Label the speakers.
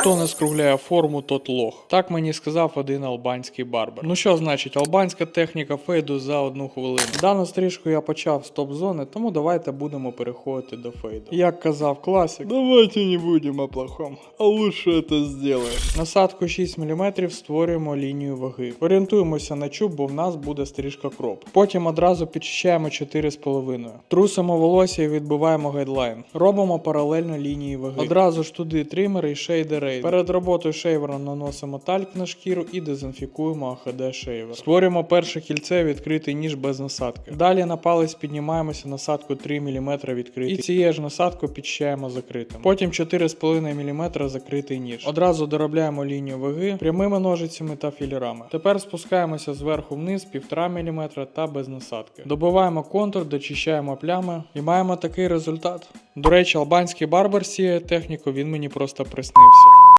Speaker 1: Хто не скругляє форму, тот лох. Так мені сказав один албанський барбер. Ну що значить, албанська техніка фейду за одну хвилину. Дану стрижку я почав з топ-зони, тому давайте будемо переходити до фейду. Як казав класик, давайте не будемо плохом, а лучше це зробимо. Насадку 6 мм створюємо лінію ваги. Орієнтуємося на чуб, бо в нас буде стрижка кроп. Потім одразу підчищаємо 4,5. Трусимо волосся і відбиваємо гайдлайн. Робимо паралельно лінії ваги. Одразу ж туди тример і шейдер рейд. Перед роботою шейвера наносимо тальк на шкіру і дезінфікуємо AHD шейвер. Створюємо перше кільце відкритий ніж без насадки. Далі на палець піднімаємося насадку 3 мм відкритий. І цією ж насадкою підчищаємо закритим. Потім 4,5 мм закритий ніж. Одразу доробляємо лінію ваги прямими ножицями та філерами. Тепер спускаємося зверху вниз 1,5 мм та без насадки. Добиваємо контур, дочищаємо плями і маємо такий результат. До речі, албанський барбер сіє техніку, він мені просто приснився.